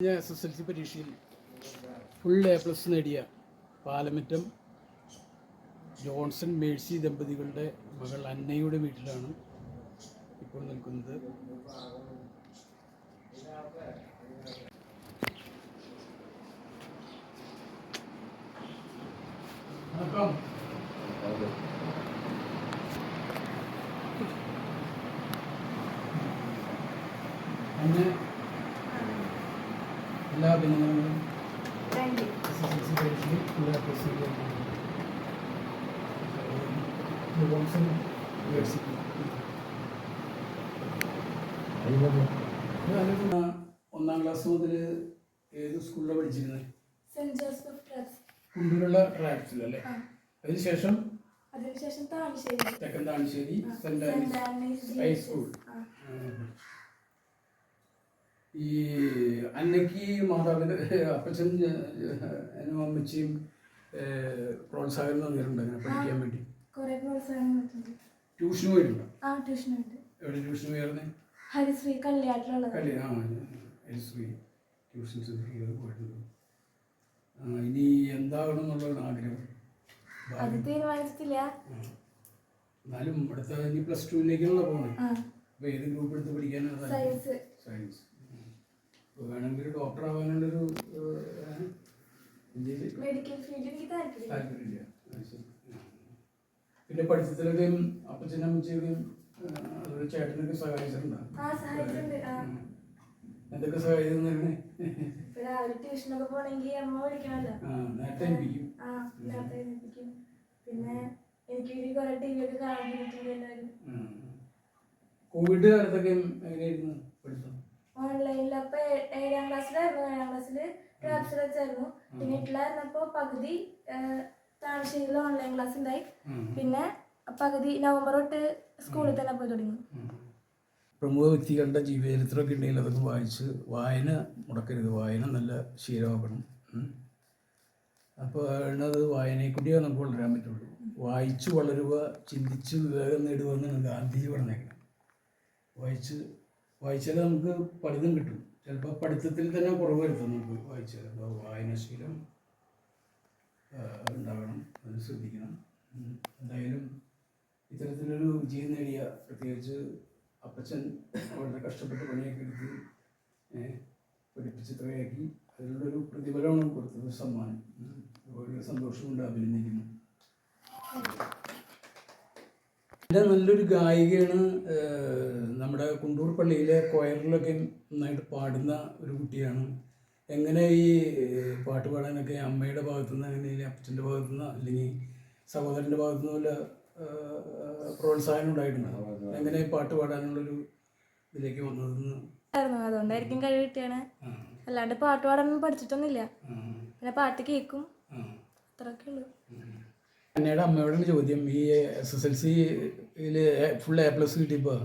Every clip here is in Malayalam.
കഴിഞ്ഞ എസ് എസ് എൽ സി പരീക്ഷയിൽ ഫുൾ എ പ്ലസ് നേടിയ പാലമറ്റം ജോൺസൺ മേഴ്സി ദമ്പതികളുടെ മകൾ അന്നയുടെ വീട്ടിലാണ് ഇപ്പോൾ നിൽക്കുന്നത്. അന്ന് എല്ലാ അഭിനന്ദനങ്ങളും thank you S S L C പരീക്ഷയിൽ ഫുൾ എ പ്ലസ് നേടിയ ജോൺസൺ യൂണിവേഴ്സിറ്റി അഭിനന്ദനങ്ങളും ഒന്നാം ക്ലാസ് മുതൽ ഏത് സ്കൂളിലാണ് പഠിച്ചിരുന്നത്? സെന്റ് ജോസഫ് കുണ്ടൂരുള്ള ട്രാക്സിലല്ലേ അല്ലേ അതിനുശേഷം? അതിനുശേഷം താമശ്ശേരി തെക്കൻ താമശ്ശേരി സെന്റ് ഹൈസ്കൂൾ. ഈ അന്നയ്ക്ക് മാതാവിന്റെ അപ്പച്ചൻ എന്നും അമ്മച്ചിയും പ്രോത്സാഹനം തന്നിട്ടുണ്ട് അങ്ങനെ പഠിക്കാൻ വേണ്ടി. ട്യൂഷന് പോയിട്ടുണ്ടോ? എവിടെ ട്യൂഷന് പോയിരുന്നേ? ഹരിശ്രീ ട്യൂഷൻ പോയിട്ടുണ്ട്. ഇനി എന്താകണം എന്നുള്ളതാണ് ആഗ്രഹം. അത് തീരുമാനിച്ചിട്ടില്ല. ആ. എന്നാലും അടുത്ത ഇനി പ്ലസ് ടുവിലേക്കാണല്ലോ പോകുന്നത് ആ. അപ്പോൾ ഏത് ഗ്രൂപ്പ് എടുത്ത് പഠിക്കാനാണ്? സയൻസ്. സയൻസ്. വേണമെങ്കിൽ ഡോക്ടർ ആവാനുള്ളൊരു ഒരു താല്പര്യമില്ല. പിന്നെ പഠിത്തത്തിലൊക്കെയും അപ്പച്ചനും അമ്മച്ചിയൊക്കെയും അതൊരു ചേട്ടനൊക്കെ സഹായിച്ചിട്ടുണ്ടോ. എന്തൊക്കെ സഹായിച്ചു ട്യൂഷനൊക്കെ പോണെങ്കിൽ അമ്മ വിളിക്കണല്ലോ. ആ നേരത്തെ ഏൽപ്പിക്കും ആ നേരത്തെ എഴുന്നേൽപ്പിക്കും പിന്നെ എനിക്ക് വേണ്ടി കുറെ ടി വി ഒക്കെ കാണാൻ പറ്റുന്നുണ്ട് എല്ലാവരും. ഉം. കോവിഡ് കാലത്തൊക്കെ എങ്ങനെയായിരുന്നു പഠിത്തം? ഓൺലൈനിൽ അപ്പൊ ഏഴാം ക്ലാസ്സിലായിരുന്നു ഏഴാം ക്ലാസ്സിൽ ക്ലാസ് വെച്ചായിരുന്നു. പിന്നെ എട്ടിലായിരുന്നപ്പോ പകുതി താമരശ്ശേരിയിൽ ഓൺലൈൻ ക്ലാസ് ഉണ്ടായി. പിന്നെ പകുതി നവംബർ തൊട്ട് സ്കൂളിൽ തന്നെ പോയി തുടങ്ങി. പ്രമുഖ വ്യക്തികളുടെ ജീവചരിത്രമൊക്കെ ഉണ്ടെങ്കിൽ അതൊക്കെ വായിച്ച് വായന മുടക്കരുത്. വായന നല്ല ശീലമാക്കണം. അപ്പോൾ അത് വായനയെ കൂടിയേ നമുക്ക് വളരാൻ പറ്റുള്ളൂ. വായിച്ച് വളരുക ചിന്തിച്ച് വിവേകം നേടുക എന്നാണ് ഗാന്ധിജി പറഞ്ഞേക്കുന്നത് വായിച്ച് വായിച്ചാൽ നമുക്ക് പഠിതം കിട്ടും. ചിലപ്പോൾ പഠിത്തത്തിൽ തന്നെ കുറവ് വരുത്തും നമുക്ക് വായിച്ചാൽ അപ്പോൾ വായനാശീലം ആ, ഉണ്ടാകണം അത് ശ്രദ്ധിക്കണം. എന്തായാലും ഇത്തരത്തിലൊരു വിജയം നേടിയ പ്രത്യേകിച്ച് അപ്പച്ചൻ വളരെ കഷ്ടപ്പെട്ട് പണിയൊക്കെ എടുത്ത് പഠിപ്പിച്ചിത്രയാക്കി അതിനുള്ളൊരു പ്രതിഫലമാണ് കൊടുത്തത് സമ്മാനം. വളരെ സന്തോഷമുണ്ട്. അഭിനന്ദിക്കുന്നു. പിന്നെ നല്ലൊരു ഗായികയാണ് നമ്മുടെ കുണ്ടൂർ പള്ളിയിലെ കൊയറിലൊക്കെ നന്നായിട്ട് പാടുന്ന ഒരു കുട്ടിയാണ്. എങ്ങനെ ഈ പാട്ട് പാടാനൊക്കെ അമ്മയുടെ ഭാഗത്തു നിന്ന് അങ്ങനെ അപ്പച്ചന്റെ ഭാഗത്തു നിന്ന് അല്ലെങ്കിൽ സഹോദരന്റെ ഭാഗത്തു നിന്ന് വല്ല പ്രോത്സാഹനം ഉണ്ടായിട്ടുണ്ട്? എങ്ങനെ ഈ പാട്ട് പാടാനുള്ളൊരു ഇതിലേക്ക് വന്നതെന്ന്? അതുകൊണ്ടായിരിക്കും കഴിവ് കിട്ടിയാണ്. അല്ലാണ്ട് പാട്ട് പാടാനൊന്നും പഠിച്ചിട്ടൊന്നുമില്ല. പിന്നെ പാട്ട് കേൾക്കും. അത്രയൊക്കെ ഉള്ളൂ. എന്നയുടെ അമ്മയോടാണ് ചോദ്യം ഈ എസ് എസ് എൽ സിയിൽ ഫുൾ എ പ്ലസ് കിട്ടിയപ്പോൾ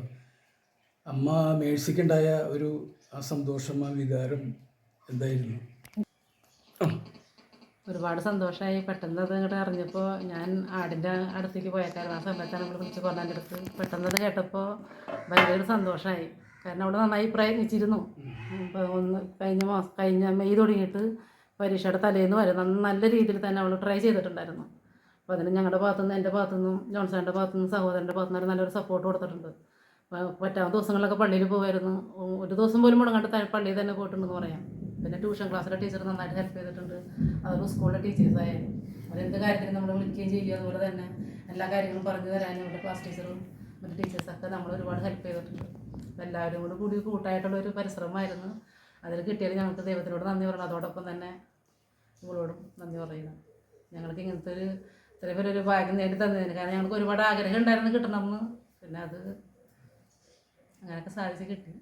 അമ്മ മേഴ്സിക്കുണ്ടായ ഒരു ആ സന്തോഷം ആ വികാരം എന്തായിരുന്നു? ഒരുപാട് സന്തോഷമായി പെട്ടെന്ന് അത് ഇങ്ങോട്ട് അറിഞ്ഞപ്പോൾ ഞാൻ ആടിന്റെ അടുത്തേക്ക് പോയേക്കായിരുന്നു. ആ സമയത്താണ് നമ്മൾ കുറച്ച് പറഞ്ഞ എന്റെ അടുത്ത്. പെട്ടെന്ന് അത് കേട്ടപ്പോൾ ഭയങ്കര സന്തോഷമായി കാരണം അവിടെ നന്നായി പ്രയത്നിച്ചിരുന്നു. ഒന്ന് കഴിഞ്ഞ മാസം കഴിഞ്ഞ മെയ് തുടങ്ങിയിട്ട് പരീക്ഷയുടെ തലേന്ന് വരെ നല്ല രീതിയിൽ തന്നെ അവൾ ട്രൈ ചെയ്തിട്ടുണ്ടായിരുന്നു. അപ്പോൾ അതിന് ഞങ്ങളുടെ ഭാഗത്തുനിന്ന് എന്റെ ഭാഗത്തുനിന്നും ജോൺസന്റെ ഭാഗത്തുനിന്നും സഹോദരന്റെ ഭാഗത്തുനിന്ന് നല്ലൊരു സപ്പോർട്ട് കൊടുത്തിട്ടുണ്ട്. പറ്റാവുന്ന ദിവസങ്ങളിലൊക്കെ പള്ളിയിൽ പോകുമായിരുന്നു ഒരു ദിവസം പോലും മുടങ്ങാണ്ട് പള്ളിയിൽ തന്നെ പോയിട്ടുണ്ടെന്ന് പറയാം. പിന്നെ ട്യൂഷൻ ക്ലാസ്സിലെ ടീച്ചർ നന്നായിട്ട് ഹെൽപ്പ് ചെയ്തിട്ടുണ്ട്. അതുപോലെ സ്കൂളിലെ ടീച്ചേഴ്സായാലും അവരെന്ത് കാര്യത്തിനും നമ്മൾ വിളിക്കുകയും ചെയ്യുക അതുപോലെ തന്നെ എല്ലാ കാര്യങ്ങളും പറഞ്ഞു തരാനും ഇവിടെ ക്ലാസ് ടീച്ചറും മറ്റു ടീച്ചേഴ്സൊക്കെ നമ്മൾ ഒരുപാട് ഹെൽപ്പ് ചെയ്തിട്ടുണ്ട്. അപ്പോൾ എല്ലാവരും കൂടി കൂടി കൂട്ടായിട്ടുള്ള ഒരു പരിശ്രമമായിരുന്നു. അതിൽ കിട്ടിയാൽ ഞങ്ങൾക്ക് ദൈവത്തിനോട് നന്ദി പറയണം അതോടൊപ്പം തന്നെ ഇവളോടും നന്ദി പറയുന്നു. ഞങ്ങൾക്ക് ഇങ്ങനത്തെ ഒരു ഇത്രയും പേരൊരു ഭാഗ്യം നേടി തന്നതിന്. കാരണം ഞങ്ങൾക്ക് ഒരുപാട് ആഗ്രഹം ഉണ്ടായിരുന്നു കിട്ടണമെന്ന് പിന്നെ അത് അങ്ങനെയൊക്കെ സാധിച്ച് കിട്ടി.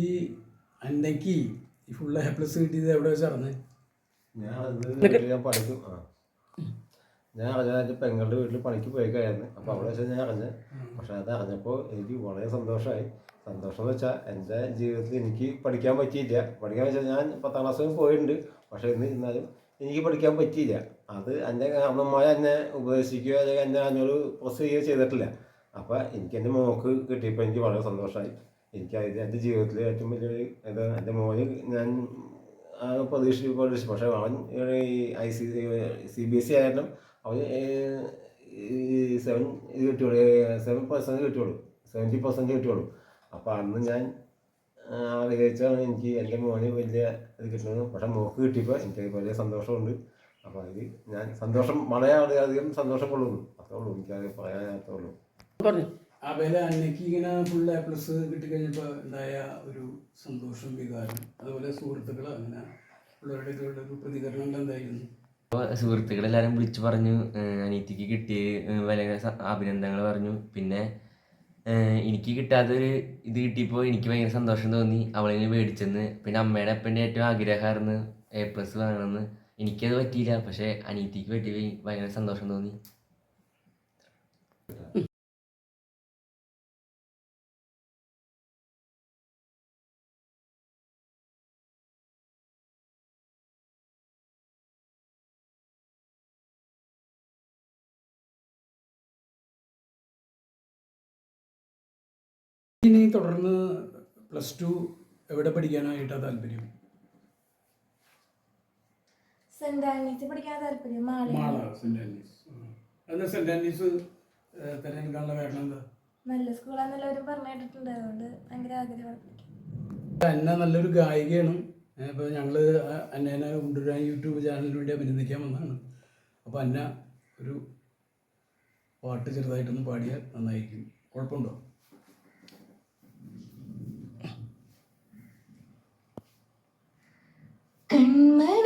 ഈ അന്നയ്ക്ക് ഈ ഫുൾ എ പ്ലസ് കിട്ടിയത് എവിടെ വെച്ചറിഞ്ഞ് ഞാൻ പഠിക്കും ഞാൻ പണിക്കും ആ. ഞാൻ അറിഞ്ഞ എന്റെ പെങ്ങളുടെ വീട്ടിൽ പണിക്ക് പോയേക്കായിരുന്നു. അപ്പോൾ അവിടെ വെച്ചാൽ ഞാൻ അറിഞ്ഞ് പക്ഷെ അത് അറിഞ്ഞപ്പോൾ എനിക്ക് വളരെ സന്തോഷമായി സന്തോഷം എന്ന് വെച്ചാൽ എന്റെ ജീവിതത്തിൽ എനിക്ക് പഠിക്കാൻ പറ്റിയില്ല. പഠിക്കാൻ വെച്ചാൽ ഞാൻ പത്താം ക്ലാസ് പോയിട്ടുണ്ട്. പക്ഷേ ഇന്ന് ഇന്നാലും എനിക്ക് പഠിക്കാൻ പറ്റിയില്ല. അത് എന്റെ അമ്മമായ എന്നെ ഉപദേശിക്കുകയോ അല്ലെങ്കിൽ എന്നെ അതിനോട് പ്രൊസീവ് ചെയ്തിട്ടില്ല. അപ്പോൾ എനിക്ക് എന്റെ മോക്ക് കിട്ടിയപ്പോൾ എനിക്ക് വളരെ സന്തോഷമായി എനിക്ക് അതിൽ എന്റെ ജീവിതത്തിൽ ഏറ്റവും വലിയൊരു ഇത് എന്റെ മോന് ഞാൻ പ്രതീക്ഷിച്ചു പ്രതീക്ഷ പ്രതീക്ഷ പക്ഷേ അവൻ ഈ I C C B S C ആയാലും അവന് ഈ സെവൻ ഇത് കിട്ടുള്ളൂ സെവൻ പെർസെന്റ് കിട്ടുള്ളൂ സെവന്റി പെർസെന്റ് കിട്ടുള്ളൂ അപ്പോൾ അന്ന് ഞാൻ ആഗ്രഹിച്ചാണ് എനിക്ക് എന്റെ മോന് വലിയ ഇത് കിട്ടുന്നത് പക്ഷേ മോക്ക് കിട്ടിയപ്പോൾ എനിക്ക് വലിയ സന്തോഷമുണ്ട്. അപ്പോൾ അതിൽ ഞാൻ സന്തോഷം വളരെയധികം സന്തോഷം കൊള്ളുന്നു അത്രേ ഉള്ളൂ എനിക്കത് പറയാനത്രേ ഉള്ളൂ. പറഞ്ഞു. അബേല അന്നയ്ക്ക് ഇങ്ങനെ ഫുൾ എ പ്ലസ് കിട്ടിക്കഴിഞ്ഞപ്പോൾ ഉണ്ടായ ഒരു സന്തോഷം വികാരം. അതുപോലെ സുഹൃത്തുക്കൾ അങ്ങനെ ഉള്ളവരുടെ ഒരു പ്രതികരണങ്ങൾ എന്തായിരുന്നു? അപ്പോൾ സുഹൃത്തുക്കളെല്ലാവരും വിളിച്ചു പറഞ്ഞു അനീതിക്ക് കിട്ടിയ വലിയ അഭിനന്ദനങ്ങൾ പറഞ്ഞു. പിന്നെ എനിക്ക് കിട്ടാത്തൊരു ഇത് കിട്ടിയപ്പോൾ എനിക്ക് ഭയങ്കര സന്തോഷം തോന്നി. അവളിനെ മേടിച്ചെന്ന്. പിന്നെ അമ്മയുടെ അപ്പന്റെ ഏറ്റവും ആഗ്രഹമായിരുന്നു എ പ്ലസ് വാങ്ങണമെന്ന്. എനിക്കത് പറ്റിയില്ല പക്ഷേ അനീതിക്ക് പറ്റി ഭയങ്കര സന്തോഷം തോന്നി. ഇനി തുടർന്ന് പ്ലസ് ടു എവിടെ പഠിക്കാനായിട്ടാണ് താല്പര്യം? സെന്റ് ആന്റണീസ് പഠിക്കാൻ താല്പര്യം? മാളി മാള സെന്റ് ആന്റീസ് എന്താ സെന്റ് ആന്റീസ് തിരഞ്ഞെടുക്കാനുള്ള കാരണം എന്താ? നല്ല സ്കൂളാന്നെല്ലാവരും പറഞ്ഞു കേട്ടിട്ടുണ്ട്. അതുകൊണ്ട് ഭയങ്കര ആഗ്രഹമാണ് അന്ന നല്ലൊരു ഗായികയാണ്. ഇപ്പോൾ ഞങ്ങൾ അന്നേനെ കൊണ്ടുവരാൻ യൂട്യൂബ് ചാനലിന് വേണ്ടി അഭിനന്ദിക്കാൻ വന്നതാണ്. അപ്പോൾ അന്ന ഒരു പാട്ട് ചെറുതായിട്ടൊന്ന് പാടിയാൽ നന്നായിരിക്കും. കുഴപ്പമുണ്ടോ? കൺമണി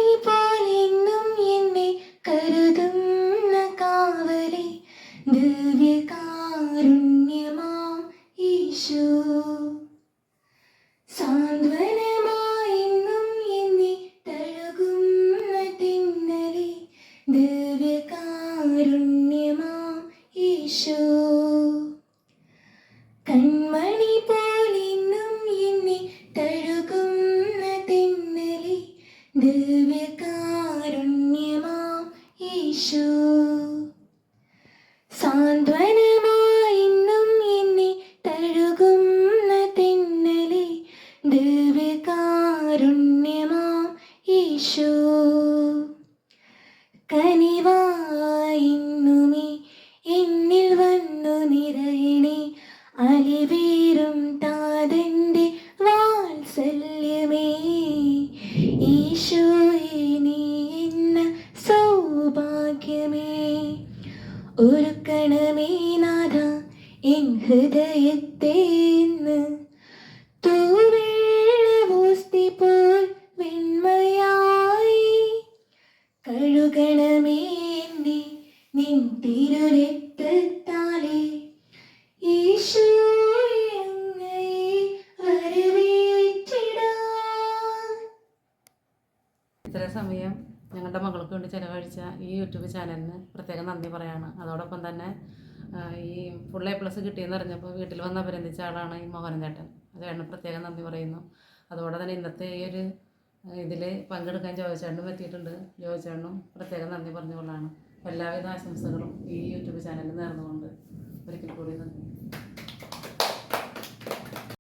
ദിവ്യകാരുണ്യമാം കൺമണി എന്നെ തഴുകുന്ന ഈശോ. സാന്ത്വനമായെന്നും എൻ ഹൃദയത്തെ ഇന്ന് തൂവേളവോസ്തി പോൽ വെണ്മയായി. കഴുകണമേ എന്നെ നിൻ തിരുരക്തത്താലേ. ഇത്ര സമയം ഞങ്ങളുടെ മകൾക്ക് വേണ്ടി ചെലവഴിച്ച ഈ യൂട്യൂബ് ചാനലിന് പ്രത്യേകം നന്ദി പറയാണ്. അതോടൊപ്പം തന്നെ ഈ ഫുൾ എ പ്ലസ് കിട്ടിയെന്ന് അറിഞ്ഞപ്പോൾ വീട്ടിൽ വന്ന് അഭിനന്ദിച്ച ആളാണ് ഈ മോഹനൻ ചേട്ടൻ. അത് കാരണം പ്രത്യേകം നന്ദി പറയുന്നു. അതുകൊണ്ട് തന്നെ ഇന്നത്തെ ഈ ഒരു ഇതിൽ പങ്കെടുക്കാൻ ജോയിച്ചേട്ടനും എത്തിയിട്ടുണ്ട് ജോയിച്ചേട്ടനും പ്രത്യേകം നന്ദി പറഞ്ഞുകൊള്ളാണ് എല്ലാവിധ ആശംസകളും ഈ യൂട്യൂബ് ചാനലിൽ നേർന്നുകൊണ്ട് ഒരിക്കൽ കൂടി നന്ദി.